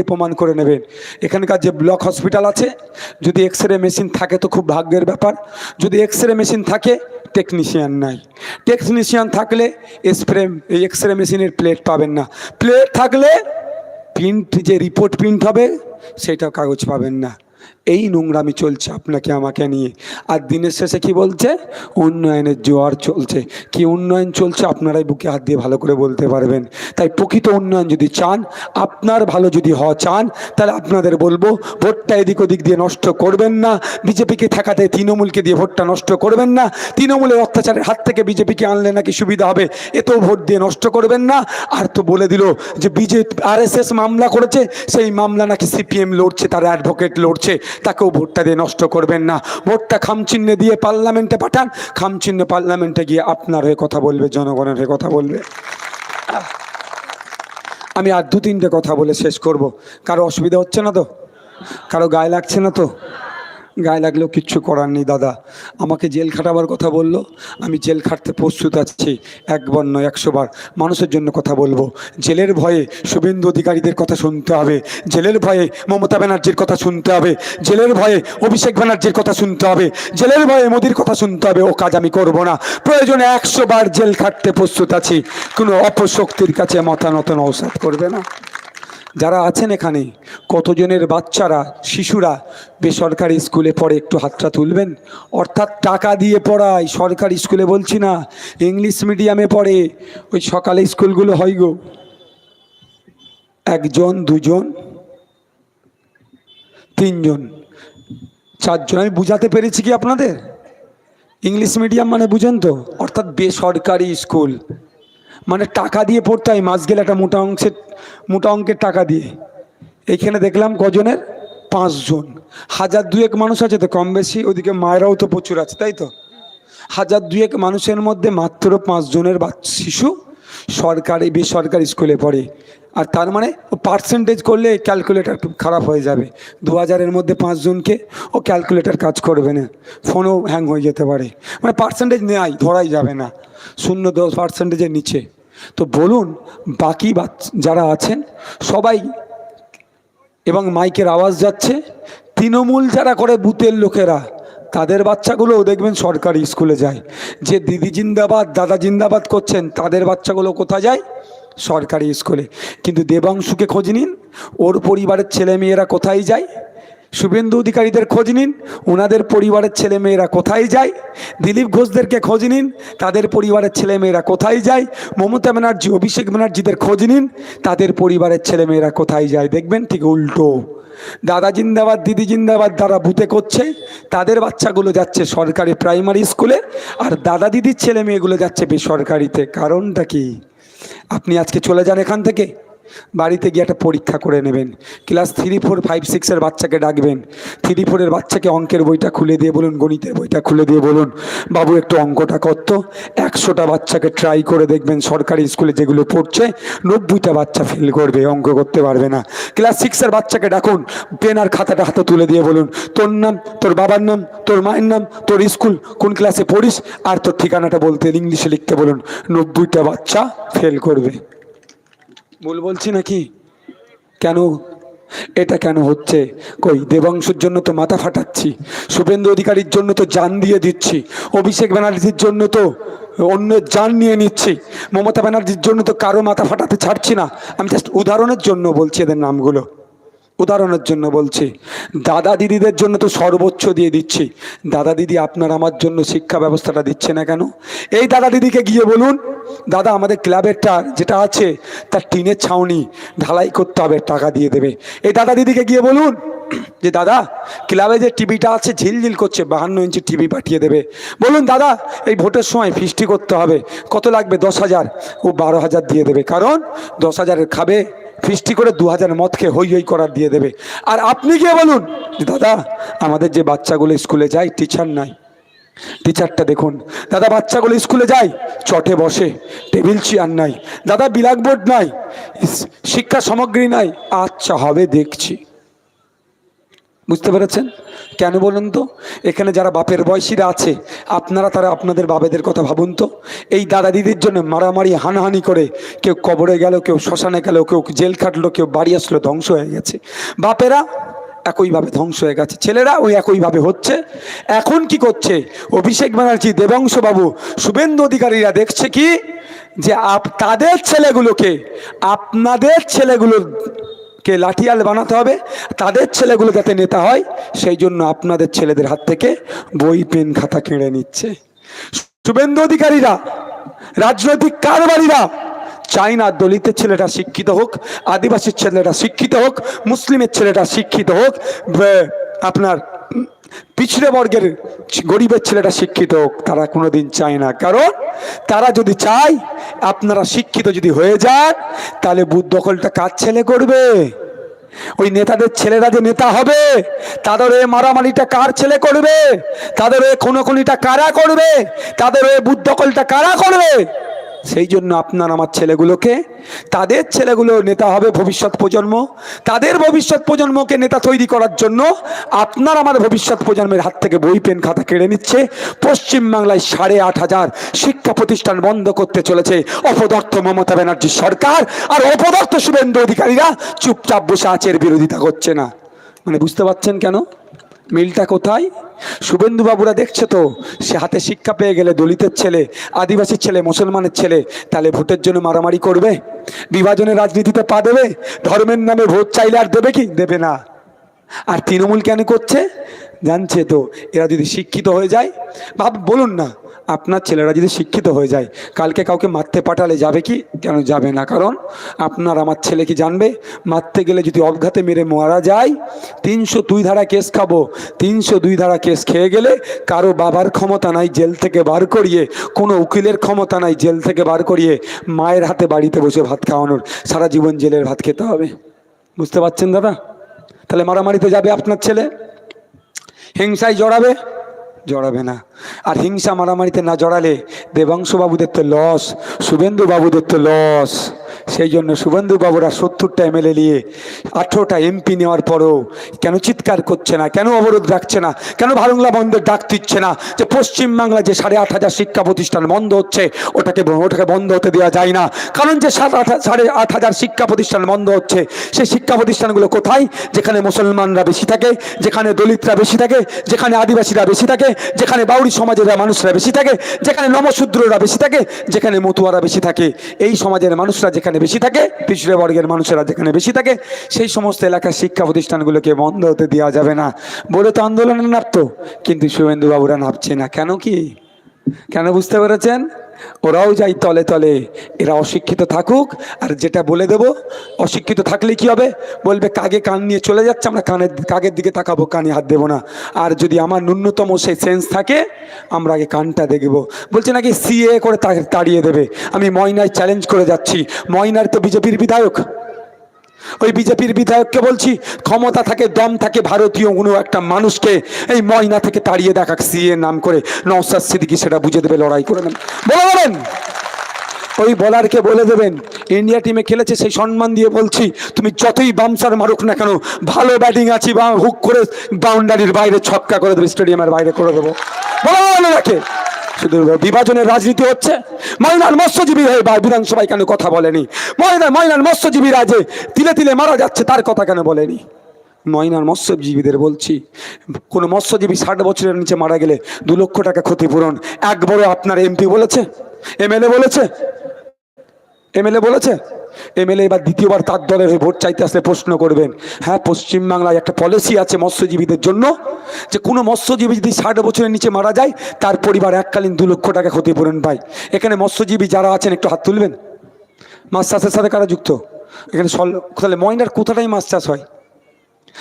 এ প্রমাণ করে নেবেন। এখানকার যে ব্লক হসপিটাল আছে, যদি এক্স রে মেশিন থাকে তো খুব ভাগ্যের ব্যাপার। যদি এক্স রে মেশিন থাকে টেকনিশিয়ান নাই। টেকনিশিয়ান থাকলে স্প্রে এই এক্স রে মেশিনের প্লেট পাবেন না। প্লেট থাকলে প্রিন্ট যে রিপোর্ট প্রিন্ট হবে সেটা কাগজ পাবেন না। এই নোংরামি চলছে আপনাকে, আমাকে নিয়ে। আর দিনের শেষে কি বলছে? উন্নয়নের জোয়ার চলছে। কি উন্নয়ন চলছে আপনারাই বুকে হাত দিয়ে ভালো করে বলতে পারবেন। তাই প্রকৃত উন্নয়ন যদি চান, আপনার ভালো যদি হওয়া চান, তাহলে আপনাদের বলব, ভোটটা এদিক ওদিক দিয়ে নষ্ট করবেন না। বিজেপিকে ঠেকাতে তৃণমূলকে দিয়ে ভোটটা নষ্ট করবেন না। তৃণমূলের অত্যাচারের হাত থেকে বিজেপিকে আনলে নাকি সুবিধা হবে এতেও ভোট দিয়ে নষ্ট করবেন না। আর তো বলে দিল যে বিজেপি, আরএসএস মামলা করেছে, সেই মামলা নাকি সিপিএম লড়ছে, তার অ্যাডভোকেট লড়ছে। তাকেও ভোটটা দিয়ে নষ্ট করবেন না। ভোটটা খামচিহ্নে দিয়ে পার্লামেন্টে পাঠান। খামচিহ্নে পার্লামেন্টে গিয়ে আপনার হয়ে কথা বলবে, জনগণের হয়ে কথা বলবে। আমি আর দু তিনটে কথা বলে শেষ করব। কারও অসুবিধা হচ্ছে না তো? কারও গায়ে লাগছে না তো? গায়ে লাগলেও কিচ্ছু করার নেই, দাদা। আমাকে জেল খাটাবার কথা বলল, আমি জেল খাটতে প্রস্তুত আছি একবার নয়, একশো বার। মানুষের জন্য কথা বলব। জেলের ভয়ে শুভেন্দু অধিকারীদের কথা শুনতে হবে। জেলের ভয়ে মমতা ব্যানার্জির কথা শুনতে হবে। জেলের ভয়ে অভিষেক ব্যানার্জির কথা শুনতে হবে। জেলের ভয়ে মোদির কথা শুনতে হবে। ও কাজ আমি করব না। প্রয়োজনে একশো বার জেল খাটতে প্রস্তুত আছি। কোনো অপশক্তির কাছে মাথা ঔষধ করবে না। যারা আছেন এখানে, কতজনের বাচ্চারা, শিশুরা বেসরকারি স্কুলে পড়ে একটু হাতটা তুলবেন? অর্থাৎ টাকা দিয়ে পড়ায়, সরকারি স্কুলে বলছি না, ইংলিশ মিডিয়ামে পড়ে, ওই সকালে স্কুলগুলো হয় গো। একজন, দুজন, তিনজন। চারজন, আমি বুঝাতে পেরেছি কি আপনাদের? ইংলিশ মিডিয়াম মানে বুঝেন তো? অর্থাৎ বেসরকারি স্কুল। মানে টাকা দিয়ে পড়তে হয় মাস গেলে একটা মোটা অংশের, মোটা অঙ্কের টাকা দিয়ে। এইখানে দেখলাম কজনের? পাঁচজন। হাজার দুয়েক মানুষ আছে তো, কম বেশি, ওদিকে মায়েরাও তো প্রচুর আছে, তাই তো? হাজার দুয়েক মানুষের মধ্যে মাত্র পাঁচজনের শিশু সরকারি, বেসরকারি স্কুলে পড়ে। আর তার মানে ও পার্সেন্টেজ করলে ক্যালকুলেটার খুব খারাপ হয়ে যাবে। দু হাজারের মধ্যে পাঁচজনকে ও ক্যালকুলেটার কাজ করবে না। ফোনও হ্যাং হয়ে যেতে পারে। মানে পার্সেন্টেজ নেয়, ধরাই যাবে না। শূন্য দশ পার্সেন্টেজের নিচে। তো বলুন, বাকি যারা আছেন, সবাই এবং মাইকের আওয়াজ যাচ্ছে, তৃণমূল যারা করে বুথের লোকেরা, তাদের বাচ্চাগুলোও দেখবেন সরকারি স্কুলে যায়। যে দিদি জিন্দাবাদ, দাদা জিন্দাবাদ করছেন, তাদের বাচ্চাগুলো কোথায় যায়? সরকারি স্কুলে। কিন্তু দেবাংশুকে খোঁজ নিন, ওর পরিবারের ছেলে মেয়েরা কোথায় যায়? শুভেন্দু অধিকারীদের খোঁজ নিন। ওনাদের পরিবারের ছেলে মেয়েরা কোথায় যায়? দিলীপ ঘোষদেরকে খোঁজ নিন। তাদের পরিবারের ছেলে মেয়েরা কোথায় যায়? মমতা ব্যানার্জি, অভিষেক ব্যানার্জিদের খোঁজ নিন। তাদের পরিবারের ছেলে মেয়েরা কোথায় যায়? দেখবেন ঠিক উল্টো। দাদা জিন্দাবাদ, দিদি জিন্দাবাদ যারা ভূতে করছে। তাদের বাচ্চাগুলো যাচ্ছে সরকারি প্রাইমারি স্কুলে আর দাদা দিদির ছেলে মেয়েগুলো যাচ্ছে বেসরকারিতে। কারণটা কি? আপনি আজকে চলে যান এখান থেকে। বাড়িতে গিয়ে একটা পরীক্ষা করে নেবেন। ক্লাস থ্রি, ফোর, ফাইভ, সিক্সের বাচ্চাকে ডাকবেন। থ্রি, ফোরের বাচ্চাকে অঙ্কের বইটা খুলে দিয়ে বলুন, গণিতের বইটা খুলে দিয়ে বলুন, বাবু, একটু অঙ্কটা করতো একশোটা বাচ্চাকে ট্রাই করে দেখবেন সরকারি স্কুলে যেগুলো পড়ছে, নব্বইটা বাচ্চা ফেল করবে, অঙ্ক করতে পারবে না। ক্লাস সিক্সের বাচ্চাকে ডাকুন পেন আর খাতাটা হাতে তুলে দিয়ে বলুন, তোর নাম, তোর বাবার নাম, তোর মায়ের নাম, তোর স্কুল, কোন ক্লাসে পড়িস? আর তোর ঠিকানাটা বলতে ইংলিশে লিখতে বলুন, নব্বইটা বাচ্চা ফেল করবে। ভুল বলছি নাকি? কেন? এটা কেন হচ্ছে? কই, দেবাংশুর জন্য তো মাথা ফাটাচ্ছি, শুভেন্দু অধিকারীর জন্য তো যান দিয়ে দিচ্ছি, অভিষেক ব্যানার্জির জন্য তো অন্য যান নিয়ে নিচ্ছি, মমতা ব্যানার্জির জন্য তো কারও মাথা ফাটাতে ছাড়ছি না। আমি জাস্ট উদাহরণের জন্য বলছি এদের নামগুলো। উদাহরণের জন্য বলছি, দাদা দিদিদের জন্য তো সর্বোচ্চ দিয়ে দিচ্ছি। দাদা দিদি আপনার আমার জন্য শিক্ষা ব্যবস্থাটা দিচ্ছে না কেন? এই দাদা দিদিকে গিয়ে বলুন, দাদা আমাদের ক্লাবেরটা যেটা আছে, তার টিনের ছাউনি ঢালাই করতে হবে, টাকা দিয়ে দেবে। এই দাদা দিদিকে গিয়ে বলুন, যে দাদা, ক্লাবে যে টিভিটা আছে, ঝিলঝিল করছে, বাহান্ন ইঞ্চি টিভি পাঠিয়ে দেবে। বলুন, দাদা, এই ভোটের সময় ফিস্টি করতে হবে। কত লাগবে? দশ হাজার। ও বারো হাজার দিয়ে দেবে। কারণ দশ হাজারের খাবে ফিস্টি করে দু হাজার মদকে হই হই করার দিয়ে দেবে। আর আপনি গিয়ে বলুন, দাদা, আমাদের যে বাচ্চাগুলো স্কুলে যায় টিচার নাই। টিচারটা দেখুন, দাদা, বাচ্চাগুলো স্কুলে যায়, চটে বসে, টেবিল চেয়ার নাই, দাদা বিলাকবোর্ড নাই, শিক্ষা সামগ্রী নাই। আচ্ছা হবে, দেখছি। বুঝতে পেরেছেন? কেন বলুন তো? এখানে যারা বাপের বয়সীরা আছে, আপনারা তারা আপনাদের বাবেদের কথা ভাবুন তো। এই দাদা দিদির জন্য মারামারি, হানাহানি করে কেউ কবরে গেল, কেউ শ্মশানে গেল, কেউ জেল খাটলো, কেউ বাড়ি আসলো, ধ্বংস হয়ে গেছে। বাপেরা একইভাবে ধ্বংস হয়ে গেছে। ছেলেরা ওই একইভাবে হচ্ছে। এখন কি করছে? অভিষেক ব্যানার্জি দেবংশ বাবু শুভেন্দু অধিকারীরা দেখছে কি? যে আপ তাদের ছেলেগুলোকে, আপনাদের ছেলেগুলোর কে লাঠিয়াল বানাতে হবে, তাদের ছেলেগুলো যাতে নেতা হয় সেই জন্য আপনাদের ছেলেদের হাত থেকে বই, পেন, খাতা কেড়ে নিচ্ছে। শুভেন্দু অধিকারীরা, রাজনৈতিক কারবারীরা চাই না দলিতের ছেলেটা শিক্ষিত হোক, আদিবাসীর ছেলেটা শিক্ষিত হোক, মুসলিমের ছেলেটা শিক্ষিত হোক আপনার পিছড়ে বর্গের গরিবের ছেলেটা শিক্ষিত হোক, তারা কোনোদিন চায় না। কারণ তারা যদি চায়, আপনারা শিক্ষিত যদি হয়ে যান, তাহলে বুদ্ধ দখলটা কার ছেলে করবে? ওই নেতাদের ছেলেরা যে নেতা হবে, তাদের এ মারামারিটা কার ছেলে করবে? তাদের ওই খুনোখুনিটা কারা করবে? তাদের ওই বুদ্ধকলটা কারা করবে? সেই জন্য আপনার আমার ছেলেগুলোকে, তাদের ছেলেগুলো নেতা হবে ভবিষ্যৎ প্রজন্ম, তাদের ভবিষ্যৎ প্রজন্মকে নেতা তৈরি করার জন্য আপনার আমার ভবিষ্যৎ প্রজন্মের হাত থেকে বই, পেন, খাতা কেড়ে নিচ্ছে। পশ্চিমবাংলায় সাড়ে আট হাজার শিক্ষা প্রতিষ্ঠান বন্ধ করতে চলেছে অপদর্থ মমতা ব্যানার্জির সরকার। আর অপদর্থ শুভেন্দু অধিকারীরা চুপচাপ বসে আছে, এর বিরোধিতা করছে না। মানে বুঝতে পারছেন কেন? মিলটা কোথায়? শুভেন্দুবাবুরা দেখছে তো, সে হাতে শিক্ষা পেয়ে গেলে দলিতের ছেলে আদিবাসীর ছেলে, মুসলমানের ছেলে, তাহলে ভোটের জন্য মারামারি করবে? বিভাজনের রাজনীতিতে পা দেবে? ধর্মের নামে ভোট চাইলে আর দেবে কি? দেবে না। আর তৃণমূল কেন করছে? জানছে তো, এরা যদি শিক্ষিত হয়ে যায়, ভাব, বলুন না। আপনার ছেলেরা যদি শিক্ষিত হয়ে যায়, কালকে কাউকে মারতে পাঠালে যাবে কি? কেন যাবে না? কারণ আপনার আমার ছেলে কি জানবে? মারতে গেলে যদি অবঘাতে মেরে মারা যায়, তিনশো দুই ধারা কেস খাব। তিনশো দুই ধারা কেস খেয়ে গেলে কারও বাবার ক্ষমতা নাই জেল থেকে বার করিয়ে, কোনো উকিলের ক্ষমতা নাই জেল থেকে বার করিয়ে মায়ের হাতে বাড়িতে বসে ভাত খাওয়ানোর। সারা জীবন জেলের ভাত খেতে হবে। বুঝতে পারছেন দাদা? তাহলে মারামারিতে যাবে আপনার ছেলে? হিংসায় জড়াবে? জড়াবে না। আর হিংসা মারামারিতে না জড়ালে দেবাংশু বাবুদের তো লস শুভেন্দুবাবুদের তো লস সেই জন্য শুভেন্দু বাবুরা সত্তরটা এমএলএ নিয়ে আঠেরোটা এমপি নেওয়ার পরও কেন চিৎকার করছে না, কেন অবরোধ রাখছে না, কেন বাংলা বন্ধের ডাক দিচ্ছে না যে পশ্চিমবাংলা যে সাড়ে আট হাজার শিক্ষা প্রতিষ্ঠান বন্ধ হচ্ছে, ওটাকে ওটাকে বন্ধ হতে দেওয়া যায় না। কারণ যে সাত আট সাড়ে আট হাজার শিক্ষা প্রতিষ্ঠান বন্ধ হচ্ছে, সেই শিক্ষা প্রতিষ্ঠানগুলো কোথায়? যেখানে মুসলমানরা বেশি থাকে, যেখানে দলিতরা বেশি থাকে, যেখানে আদিবাসীরা বেশি থাকে, যেখানে বাউরি সমাজের মানুষরা বেশি থাকে, যেখানে নমশূদ্ররা বেশি থাকে, যেখানে মতুয়ারা বেশি থাকে। এই সমাজের মানুষরা যেখানে বেশি থাকে, পিছড়ে বর্গের মানুষেরা যেখানে বেশি থাকে, সেই সমস্ত এলাকার শিক্ষা প্রতিষ্ঠানগুলোকে বন্ধ হতে দেওয়া যাবে না। বলে তো আন্দোলনে নামতো কিন্তু শুভেন্দুবাবুরা নাপছে না। কেন কি? কেন বুঝতে পেরেছেন? ওরাও যাই তলে তলে, এরা অশিক্ষিত থাকুক, আর যেটা বলে দেব, অশিক্ষিত থাকলে কি হবে? বলবে, কাগে কান নিয়ে চলে যাচ্ছে, আমরা কানের, কাগের দিকে তাকাবো, কানে হাত দেবো না। আর যদি আমার ন্যূনতম সেই সেন্স থাকে, আমরা আগে কানটা দেখব। বলছে নাকি, সিএ করে তাড়িয়ে দেবে। আমি ময়নায় চ্যালেঞ্জ করে যাচ্ছি। ময়নার তো বিজেপির বিধায়ক। ওই বিজেপির বিধায়ককে বলছি, ক্ষমতা থাকে, দম থাকে, ভারতীয় কোনো একটা মানুষকে এই ময়না থেকে তাড়িয়ে দেখা, সিএ নাম করে নওসাদ সিদ্দিকি সেটা বুঝে দেবে, লড়াই করে নেন বলে ওই বলারকে বলে দেবেন, ইন্ডিয়া টিমে খেলেছে, সেই সম্মান দিয়ে বলছি, তুমি যতই বামসার মারুক না কেন, ভালো ব্যাটিং আছি, বা হুক করে বাউন্ডারির বাইরে ছক্কা করে দেবে স্টেডিয়ামের বাইরে করে দেবো। বলে রাখে শুধু বিভাজনের রাজনীতি হচ্ছে। ময়নার মৎস্যজীবী হয়ে বিধানসভায় কেন কথা বলেনি? ময়না ময়নার মৎস্যজীবীরা যে তিলে তিলে মারা যাচ্ছে, তার কথা কেন বলেনি? ময়নার মৎস্যজীবীদের বলছি, কোনো মৎস্যজীবী ষাট বছরের নিচে মারা গেলে দু লক্ষ টাকা ক্ষতিপূরণ। একবারও আপনার এমপি বলেছে, এমএলএ বলেছে এমএলএ বলেছে? এমএলএ এবার দ্বিতীয়বার তার দলের হয়ে ভোট চাইতে আসলে প্রশ্ন করবেন। হ্যাঁ পশ্চিমবাংলায় একটা পলিসি আছে মৎস্যজীবীদের জন্য, যে কোনো মৎস্যজীবী যদি ষাট বছরের নিচে মারা যায়, তার পরিবার এককালীন দু লক্ষ টাকা ক্ষতিপূরণ পায়। এখানে মৎস্যজীবী যারা আছেন, একটু হাত তুলবেন? মাছ চাষের সাথে কারা যুক্ত? এখানে সল তাহলে ময়নার কোথাটাই মাছ চাষ হয়?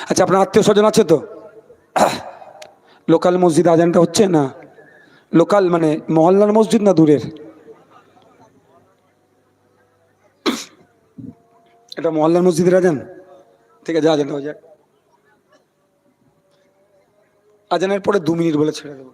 আচ্ছা আপনার আত্মীয় স্বজন আছে তো? লোকাল মসজিদ আজানটা হচ্ছে না? লোকাল মানে মহল্লার মসজিদ না দূরের? এটা মহল্লার মসজিদের আজান? ঠিক আছে আজান হয়ে যাক। আজানের পরে দু মিনিট বলে ছেড়ে দেবো।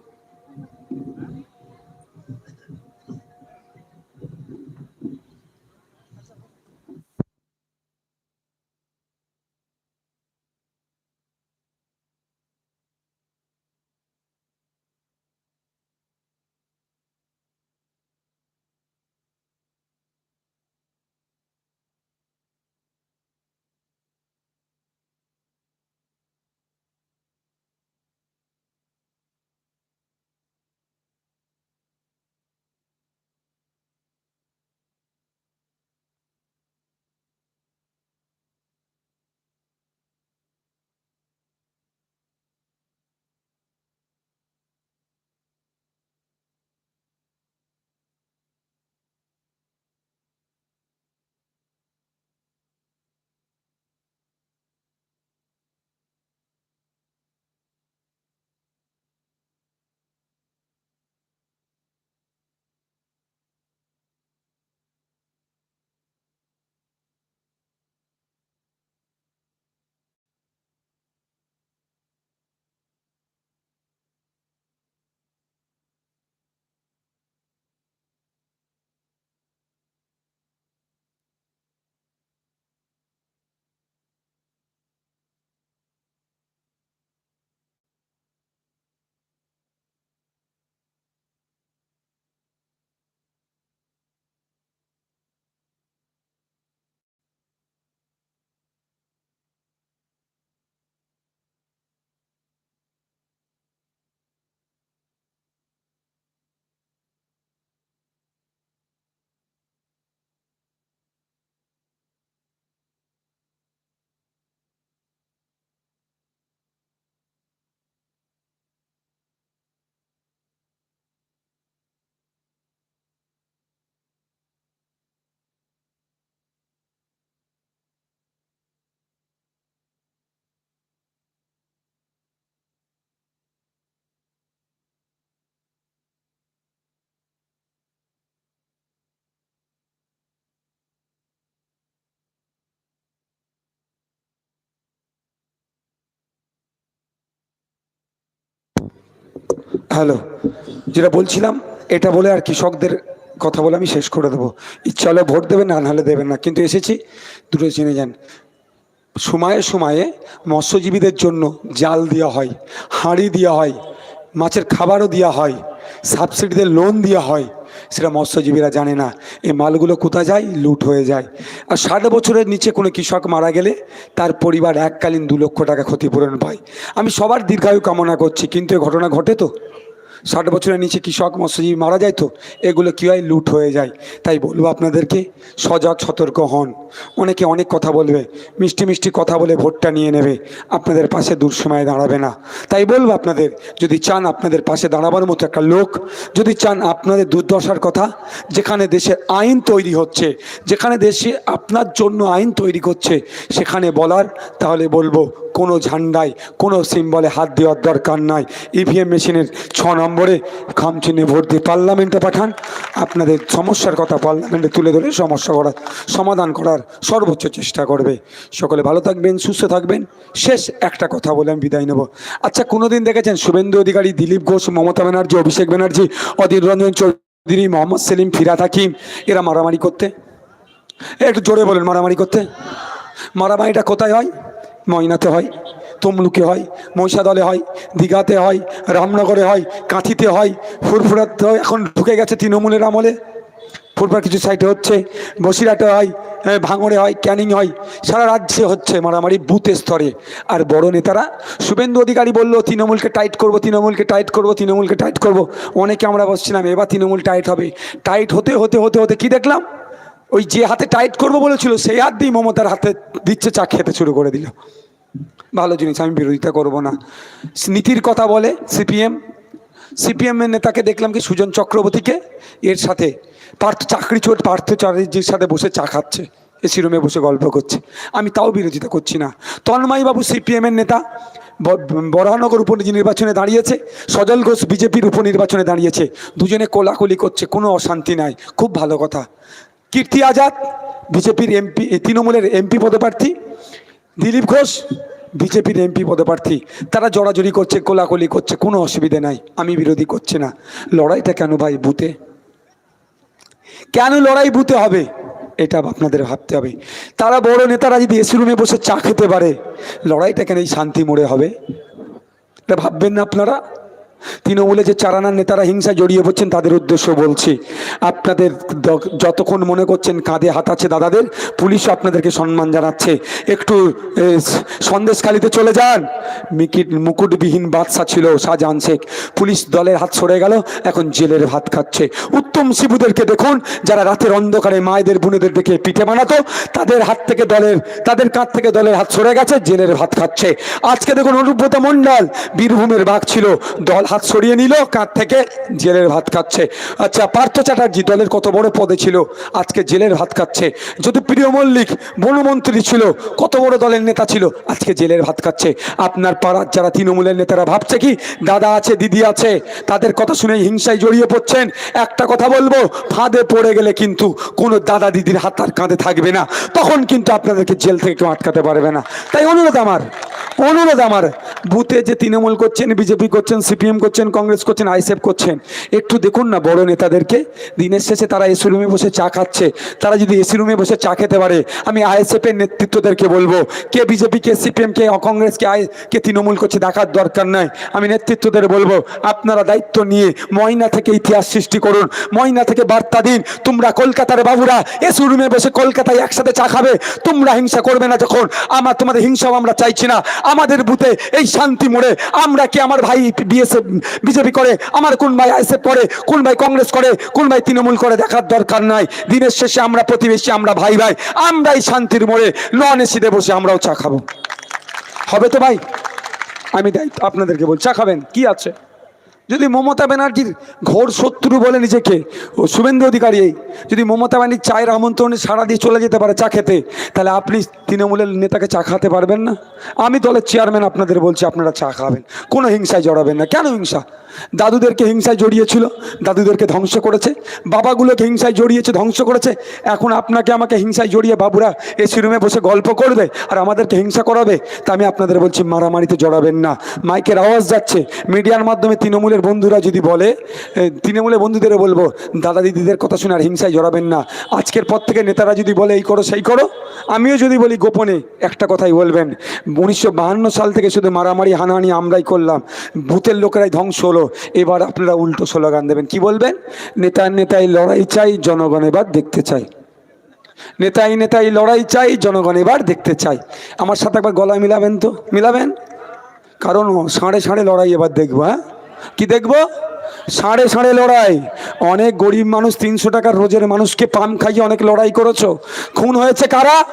হ্যালো, যেটা বলছিলাম, এটা বলে আর কৃষকদের কথা বলে আমি শেষ করে দেবো। ইচ্ছা হলে ভোট দেবেন, না নাহলে দেবেন না। কিন্তু এসেছি দুটো জেনে যান। সময়ে সময়ে মৎস্যজীবীদের জন্য জাল দেওয়া হয়, হাঁড়ি দেওয়া হয়, মাছের খাবারও দেওয়া হয় সাবসিডিতে লোন দেওয়া হয়। সেটা মৎস্যজীবীরা জানে না। এই মালগুলো কোথায় যায়? লুট হয়ে যায়। আর ষাট বছরের নিচে কোনো কৃষক মারা গেলে তার পরিবার এককালীন দু লক্ষ টাকা ক্ষতিপূরণ পায়। আমি সবার দীর্ঘায়ু কামনা করছি, কিন্তু এ ঘটনা ঘটে তো? ষাট বছরের নিচে কৃষক মৎস্যজীবী মারা যায় তো, এগুলো কী হয় লুট হয়ে যায়? তাই বলব আপনাদেরকে, সজাগ সতর্ক হন। অনেকে অনেক কথা বলবে, মিষ্টি মিষ্টি কথা বলে ভোটটা নিয়ে নেবে, আপনাদের পাশে দুঃসময়ে দাঁড়াবে না। তাই বলব আপনাদের, যদি চান আপনাদের পাশে দাঁড়াবার মতো একটা লোক, যদি চান আপনাদের দুর্দশার কথা, যেখানে দেশে আইন তৈরি হচ্ছে, যেখানে দেশে আপনার জন্য আইন তৈরি করছে, সেখানে বলার, তাহলে বলব কোনো ঝান্ডায়, কোনো সিম্বলে হাত দেওয়ার দরকার নাই। ইভিএম মেশিনের ছ নম্বরে খাম চিহ্নে ভোট দিয়ে পার্লামেন্টে পাঠান। আপনাদের সমস্যার কথা পার্লামেন্টে তুলে ধরে সমস্যা করার, সমাধান করার সর্বোচ্চ চেষ্টা করবে। সকলে ভালো থাকবেন, সুস্থ থাকবেন। শেষ একটা কথা বলে আমি বিদায় নেব। আচ্ছা কোনোদিন দেখেছেন শুভেন্দু অধিকারী, দিলীপ ঘোষ, মমতা ব্যানার্জি, অভিষেক ব্যানার্জি, অধীর রঞ্জন চৌধুরী, মোহাম্মদ সেলিম ফিরাত হাকিম, এরা মারামারি করতে? একটু জোরে বলেন মারামারি করতে। মারামারিটা কোথায় হয়? ময়নাতে হয়। তমলুকে হয় মহিষাদলে হয় দীঘাতে হয় রামনগরে হয় কাঁথিতে হয় ফুরফুরাতে এখন ঢুকে গেছে তৃণমূলের আমলে। ফুরফুরা কিছু সাইডে হচ্ছে বসিরহাটে হয় হ্যাঁ, ভাঙড়ে হয় ক্যানিং হয় সারা রাজ্যে হচ্ছে মারামারি বুথ স্তরে। আর বড় নেতারা শুভেন্দু অধিকারী বলল তৃণমূলকে টাইট করব তৃণমূলকে টাইট করব তৃণমূলকে টাইট করব। অনেকে আমরা বসছিলাম এবার তৃণমূল টাইট হবে। টাইট হতে হতে হতে হতে কি দেখলাম? ওই যে হাতে টাইট করব বলেছিল সেই হাত দিয়ে মমতার হাতে দিচ্ছে চা খেতে শুরু করে দিল। ভালো জিনিস, আমি বিরোধিতা করব না। নীতির কথা বলে সিপিএম। সিপিএমের নেতাকে দেখলাম কি, সুজন চক্রবর্তীকে এর সাথে পার্থ, চাকরি চোট পার্থ চ্যাটার্জির সাথে বসে চা খাচ্ছে এসি রুমে বসে গল্প করছে। আমি তাও বিরোধিতা করছি না। তন্ময়বাবু সিপিএমের নেতা বরাহনগর উপনির্বাচনে দাঁড়িয়েছে, সজল ঘোষ বিজেপির উপনির্বাচনে দাঁড়িয়েছে। দুজনে কোলাকুলি করছে, কোনো অশান্তি নাই, খুব ভালো কথা। কীর্তি আজাদ, বিজেপির এমপি তৃণমূলের এমপি পদপ্রার্থী দিলীপ ঘোষ বিজেপির এমপি পদপ্রার্থী তারা জড়াজড়ি করছে, কোলাকলি করছে, কোনো অসুবিধে নাই। আমি বিরোধী করছি না। লড়াইটা কেন ভাই বুতে কেন লড়াই বুতে হবে? এটা আপনাদের ভাবতে হবে। তারা বড় নেতারা যদি এসি রুমে বসে চা খেতে পারে, লড়াইটা কেন এই শান্তি মোড়ে হবে? এটা ভাববেন না আপনারা? তৃণমূলে যে চারানার নেতারা হিংসায় জড়িয়ে পড়ছেন, তাদের উদ্দেশ্য বলছি, আপনাদের যতক্ষণ মনে করছেন কাঁধে হাত আছে দাদাদের, পুলিশও আপনাদেরকে সম্মান জানাচ্ছে। একটু সন্দেশখালিতে চলে যান। মিকিট মুকুটবিহীন বাদশা ছিল শাহজাহান শেখ। পুলিশ দলের হাত সরে গেল, এখন জেলের ভাত খাচ্ছে। উত্তম শিবুদেরকে দেখুন, যারা রাতের অন্ধকারে মায়েদের, বোনেদের দেখে পিঠে বানাতো, তাদের হাত থেকে দলের, তাদের কাঁধ থেকে দলের হাত সরে গেছে, জেলের ভাত খাচ্ছে। আজকে দেখুন অনুব্রত মণ্ডল, বীরভূমের বাঘ ছিল, দল হাত সরিয়ে নিল, কাঁধ থেকে জেলের ভাত খাচ্ছে। আচ্ছা পার্থ চ্যাটার্জি দলের কত বড় পদে ছিল? আজকে জেলের ভাত খাচ্ছে। যদি প্রিয় মল্লিক, বনমন্ত্রী ছিল, কত বড় দলের নেতা ছিল? আজকে জেলের ভাত খাচ্ছে। আপনার পাড়ার যারা তৃণমূলের নেতারা, ভাবছে কি? দাদা আছে, দিদি আছে, তাদের কথা শুনে হিংসায় জড়িয়ে পড়ছেন। একটা কথা বলব, ফাঁদে পড়ে গেলে কিন্তু কোনো দাদা দিদির হাত আর কাঁধে থাকবে না। তখন কিন্তু আপনাদেরকে জেল থেকে কেউ আটকাতে পারবে না। তাই অনুরোধ আমার অনুরোধ আমার, বুথে যে তৃণমূল করছেন, বিজেপি করছেন, সিপিএম করছেন, কংগ্রেস করছেন আইসেফ করছেন। একটু দেখুন না বড় নেতাদেরকে। দিনের শেষে তারা এসি রুমে বসে চা খাচ্ছে। তারা যদি এসি রুমে বসে চা খেতে পারে, আমি আইএসএফের নেতৃত্বদেরকে বলব, কে বিজেপি কে সিপিএম কে কংগ্রেস, কে আই, কে তৃণমূল করছে দেখার দরকার নাই। আমি নেতৃত্বদের বলব, আপনারা দায়িত্ব নিয়ে ময়না থেকে ইতিহাস সৃষ্টি করুন। ময়না থেকে বার্তা দিন, তোমরা কলকাতার বাবুরা এসি রুমে বসে কলকাতায় একসাথে চা খাবে। তোমরা হিংসা করবে না যখন। আমার তোমাদের হিংসাও আমরা চাইছি না। আমাদের বুথে এই শান্তি মোড়ে, আমরা কি আমার ভাই বিএসএফ বিজেপি করে, আমার কোন ভাই আইসে পড়ে কোন ভাই কংগ্রেস করে, কোন ভাই তৃণমূল করে দেখার দরকার নাই। দিনের শেষে আমরা প্রতিবেশী, আমরা ভাই ভাই, আমরাই শান্তির মোড়ে নন এসিতে বসে আমরাও চা খাব। হবে তো ভাই? আমি দায়িত্ব আপনাদেরকে বলছি, চা খাবেন? কি আছে? যদি মমতা ব্যানার্জির ঘোর শত্রু বলে নিজেকে, ও শুভেন্দু অধিকারী এই, যদি মমতা ব্যানার্জি চায়ের আমন্ত্রণে সারা দিয়ে চলে যেতে পারে চা খেতে, তাহলে আপনি তৃণমূলের নেতাকে চা খাতে পারবেন না? আমি দলের চেয়ারম্যান আপনাদের বলছি, আপনারা চা খাবেন। কোনো হিংসায় জড়াবেন না। কেন হিংসা? দাদুদেরকে হিংসায় জড়িয়েছিল, দাদুদেরকে ধ্বংস করেছে, বাবাগুলোকে হিংসায় জড়িয়েছে, ধ্বংস করেছে। এখন আপনাকে আমাকে হিংসায় জড়িয়ে বাবুরা এসি রুমে বসে গল্প করবে আর আমাদেরকে হিংসা করাবে, তা আমি আপনাদের বলছি, মারামারিতে জড়াবেন না। মাইকের আওয়াজ যাচ্ছে। মিডিয়ার মাধ্যমে তৃণমূলের বন্ধুরা যদি বলে তৃণমূলের বন্ধুদেরও বলব, দাদা দিদিদের কথা শুনে আর হিংসায় জড়াবেন না। আজকের পর থেকে নেতারা যদি বলে, এই করো, সেই করো, আমিও যদি বলি, গোপনে একটা কথাই বলবেন, উনিশশো সাল থেকে শুধু মারামারি, হানাহানি আমরাই করলাম। ভূতের লোকেরাই ধ্বংস হলো। এবার আপনারা উল্টো স্লোগান দেবেন। কি বলবেন? নেতার নেতাই লড়াই চাই, জনগণ এবার দেখতে চাই। নেতাই নেতাই লড়াই চাই, জনগণ এবার দেখতে চাই। আমার সাথে একবার গলা মিলাবেন তো? মিলাবেন? কারণ সাড়ে সাড়ে লড়াই এবার দেখব হ্যাঁ? কি দেখব? সাড়ে সাড়ে লড়াই। অনেক গরিব মানুষ তিনশো টাকার রোজের মানুষকে পাম খাইয়ে অনেক লড়াই করেছ। খুন হয়েছে কারা?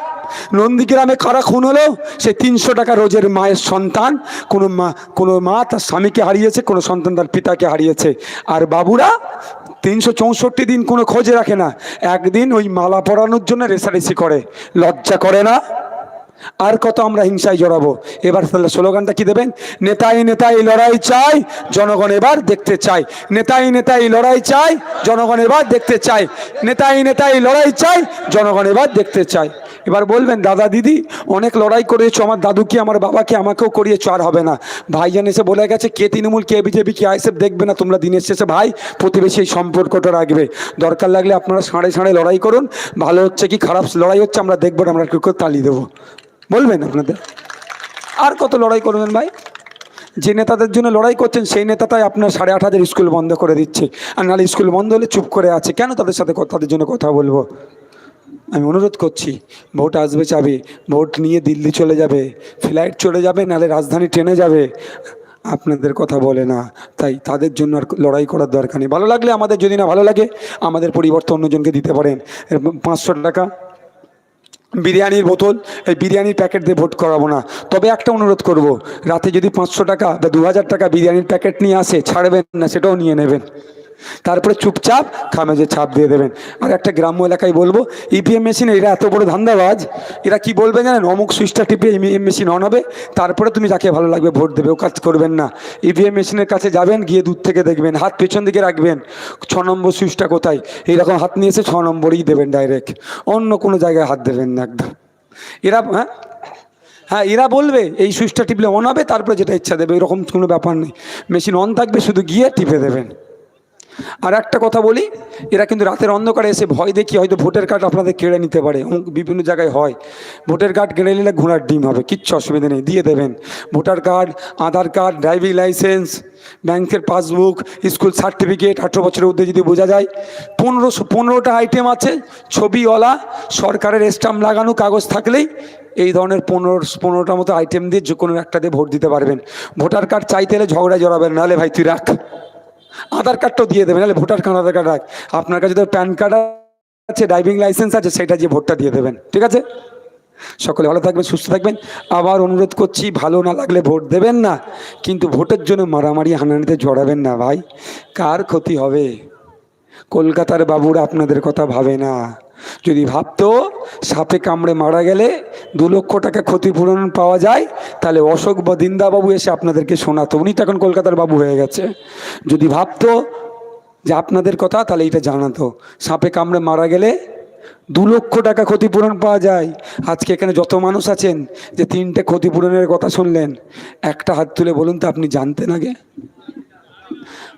নন্দীগ্রামে কারা খুন হলো সে তিনশো টাকা রোজের মায়ের সন্তান। কোনো মা কোনো মা তার স্বামীকে হারিয়েছে, কোনো সন্তান তার পিতাকে হারিয়েছে। আর বাবুরা তিনশো চৌষট্টি দিন কোনো খোঁজ রাখে না। একদিন ওই মালা পরানোর জন্য রেসারেসি করে। লজ্জা করে না? আর কত আমরা হিংসায় জড়াবো। এবার তাহলে স্লোগানটা কি দেবেন? নেতাই নেতাই লড়াই চাই, জনগণ এবার দেখতে চাই নেতাই নেতাই লড়াই চাই, জনগণ এবার দেখতে চাই নেতাই নেতাই লড়াই চাই, জনগণ এবার দেখতে চাই এবার বলবেন, দাদা দিদি, অনেক লড়াই করেছ, আমার দাদুকে, আমার বাবাকে, আমাকেও করিয়েছো, আর হবে না। ভাইজান এসে বলে গেছে, কে তৃণমূল, কে বিজেপি, কে আইসেফ দেখবে না, তোমরা দিনের শেষে ভাই প্রতিবেশী এই সম্পর্কটা রাখবে। দরকার লাগলে আপনারা সাঁড়ে সাঁড়ে লড়াই করুন, ভালো হচ্ছে কি, খারাপ লড়াই হচ্ছে, আমরা দেখব আমরা করে তালি দেবো। বলবেন আপনাদের? আর কত লড়াই করবেন ভাই? যে নেতাদের জন্য লড়াই করছেন, সেই নেতাটাই আপনার সাড়ে আট হাজার স্কুল বন্ধ করে দিচ্ছে। আর নাহলে স্কুল বন্ধ হলে চুপ করে আছে। কেন তাদের সাথে তাদের জন্য কথা বলব? আমি অনুরোধ করছি, ভোট আসবে চাবে, ভোট নিয়ে দিল্লি চলে যাবে, ফ্লাইট চলে যাবে নাহলে রাজধানী ট্রেনে যাবে। আপনাদের কথা বলে না, তাই তাদের জন্য আর লড়াই করার দরকার নেই। ভালো লাগলে আমাদের, যদি না ভালো লাগে, আমাদের পরিবর্তন অন্যজনকে দিতে পারেন। পাঁচশো টাকা বিরিয়ানির বোতল, এই বিরিয়ানির প্যাকেট দিয়ে ভোট করাবো না। তবে একটা অনুরোধ করব, রাতে যদি পাঁচশো টাকা বা দু হাজার টাকা বিরিয়ানির প্যাকেট নিয়ে আসে, ছাড়বেন না, সেটাও নিয়ে নেবেন। তারপরে চুপচাপ খামেজে ছাপ দিয়ে দেবেন। আর একটা গ্রাম্য এলাকায় বলব ইভিএম মেশিনে এরা এত বড় ধান্দাবাজ, এরা কি বলবে জানেন? অমুক সুইচটা টিপে ইভিএম মেশিন অন হবে, তারপরে তুমি যাকে ভালো লাগবে ভোট দেবে, ও কাজ করবেন না। ইভিএম মেশিনের কাছে যাবেন, গিয়ে দূর থেকে দেখবেন, হাত পেছন দিকে রাখবেন, ছ নম্বর সুইচটা কোথায়? এইরকম হাত নিয়ে এসে ছ নম্বরই দেবেন ডাইরেক্ট অন্য কোনো জায়গায় হাত দেবেন না একদম। এরা হ্যাঁ? হ্যাঁ এরা বলবে, এই সুইচটা টিপলে অন হবে, তারপরে যেটা ইচ্ছা দেবে, এরকম কোনো ব্যাপার নেই। মেশিন অন থাকবে, শুধু গিয়ে টিপে দেবেন। আর একটা কথা বলি, এরা কিন্তু রাতের অন্ধকারে এসে ভয় দেখি হয়তো ভোটের কার্ড আপনাদের কেড়ে নিতে পারে বিভিন্ন জায়গায় হয়। ভোটের কার্ড কেড়ে নিলে ঘোড়ার ডিম হবে, কিচ্ছু অসুবিধা নেই, দিয়ে দেবেন। Voter card, Aadhaar card, driving licence, ব্যাংকের পাসবুক, স্কুল সার্টিফিকেট, আঠেরো বছরের ঊর্ধ্বে যদি বোঝা যায় পনেরোশো পনেরোটা আইটেম আছে, ছবিওয়ালা, সরকারের স্টাম্প লাগানো কাগজ থাকলেই এই ধরনের পনেরো, পনেরোটার মতো আইটেম দিয়ে যে কোনো একটা দিয়ে ভোট দিতে পারবেন। ভোটার কার্ড চাইতে হলে ঝগড়া জড়াবেন, নাহলে ভাই তুই রাখ। আধার কার্ডটাও দিয়ে দেবেন নাহলে ভোটার কার্ড আধার কার্ড রাখ। আপনার কাছে তো প্যান কার্ড আছে ড্রাইভিং লাইসেন্স আছে, সেটা দিয়ে ভোটটা দিয়ে দেবেন, ঠিক আছে? সকলে ভালো থাকবেন, সুস্থ থাকবেন। আবার অনুরোধ করছি, ভালো না লাগলে ভোট দেবেন না, কিন্তু ভোটের জন্য মারামারি হানানিতে জড়াবেন না ভাই। কার ক্ষতি হবে? কলকাতার বাবুরা আপনাদের কথা ভাবে না। যদি ভাবতো সাপে কামড়ে মারা গেলে দু লক্ষ টাকা ক্ষতিপূরণ পাওয়া যায়, তাহলে অশোক বা দিন্দাবাবু এসে আপনাদেরকে শোনাতো। উনি তো এখন কলকাতার বাবু হয়ে গেছে। যদি ভাবতো যে আপনাদের কথা, তাহলে এটা জানাতো। সাপে কামড়ে মারা গেলে দু লক্ষ টাকা ক্ষতিপূরণ পাওয়া যায়। আজকে এখানে যত মানুষ আছেন যে তিনটে ক্ষতিপূরণের কথা শুনলেন, একটা হাত তুলে বলুন তো, আপনি জানতেন আগে?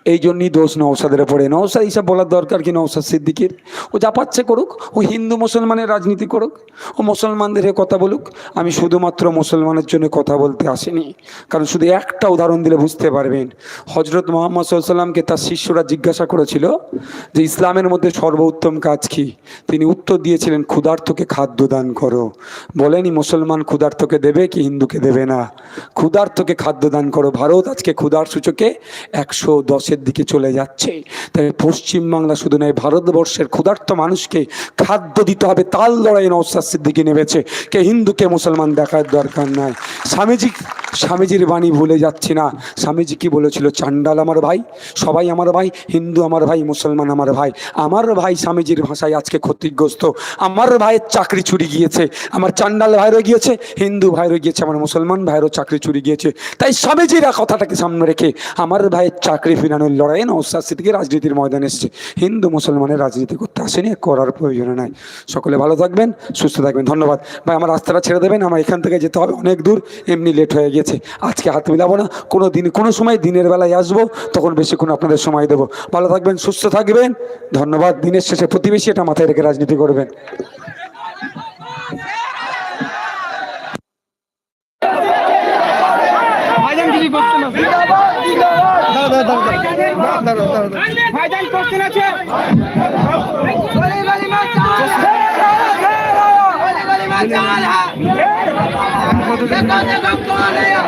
এই জন্যই দোষ নওসাদের পড়ে নৌসাদ হিসাব বলার দরকার কি নওসাদ সিদ্দিকির? ও যা পাচ্ছে করুক, ও হিন্দু মুসলমানের রাজনীতি করুক, ও মুসলমানদের কথা বলুক, আমি শুধুমাত্র মুসলমানের জন্য কথা বলতে আসিনি। কারণ শুধু একটা উদাহরণ দিলে বুঝতে পারবেন। হজরত মোহাম্মদ সাল্লামকে তার শিষ্যরা জিজ্ঞাসা করেছিল যে, ইসলামের মধ্যে সর্বোত্তম কাজ কি? তিনি উত্তর দিয়েছিলেন, ক্ষুধার্তকে খাদ্য দান করো। বলেনি, মুসলমান ক্ষুধার্তকে দেবে কি হিন্দুকে দেবে না? ক্ষুধার্তকে খাদ্য দান করো। ভারত আজকে ক্ষুধার সূচকে একশো দশ দশের দিকে চলে যাচ্ছে। তাই পশ্চিমবাংলা শুধু নয়, ভারতবর্ষের ক্ষুধার্ত মানুষকে খাদ্য দিতে হবে, তাল লড়াই নৌসাদ সিদ্দিকি নেমেছে। কে হিন্দুকে মুসলমান দেখার দরকার নাই। স্বামীজি, স্বামীজির বাণী ভুলে যাচ্ছি না। স্বামীজি কি বলেছিল? চান্ডাল আমার ভাই, সবাই আমার ভাই, হিন্দু আমার ভাই, মুসলমান আমার ভাই। আমার ভাই স্বামীজির ভাষায় আজকে ক্ষতিগ্রস্ত। আমার ভাইয়ের চাকরি চুরি গিয়েছে। আমার চান্ডাল ভাইরও গিয়েছে, হিন্দু ভাইরও গিয়েছে, আমার মুসলমান ভাইয়েরও চাকরি চুরি গিয়েছে। তাই স্বামীজিরা কথাটাকে সামনে রেখে আমার ভাইয়ের চাকরি ফিরানোর লড়াইয়ে নৌসাদ থেকে রাজনীতির ময়দানে এসেছে। হিন্দু মুসলমানের রাজনীতি করতে আসেনি করার প্রয়োজন নাই। সকলে ভালো থাকবেন সুস্থ থাকবেন ধন্যবাদ। ভাই আমার রাস্তাটা ছেড়ে দেবেন আমার এখান থেকে যেতে হবে অনেক দূর এমনি লেট হয়ে গেছে। আজকে হাত মিলাবো না কোনো দিন কোনো সময় দিনের বেলায় আসব তখন বেশিক্ষণ আপনাদের সময় দেবো। ভালো থাকবেন সুস্থ থাকবেন ধন্যবাদ দিনের শেষে প্রতিবেশী এটা মাথায় রেখে রাজনীতি করবেন। ভাইজান কিছু করছে না দাঁড়া দাঁড়া দাঁড়া দাঁড়া দাঁড়া ভাইজান করছে না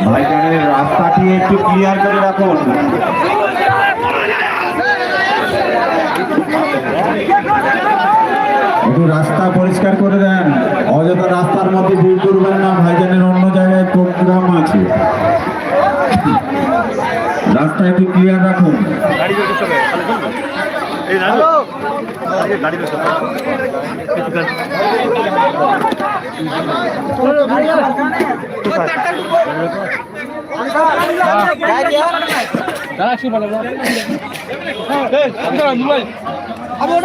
ভাইজানের রাস্তাটি একটু ক্লিয়ার করে রাখুন। একটু রাস্তা পরিষ্কার করে দেন। অযথা রাস্তার মধ্যে ভিড় করবেন না ভাইজানের অন্য জায়গায় প্রোগ্রাম আছে। রাস্তা একটু ক্লিয়ার রাখুন আবার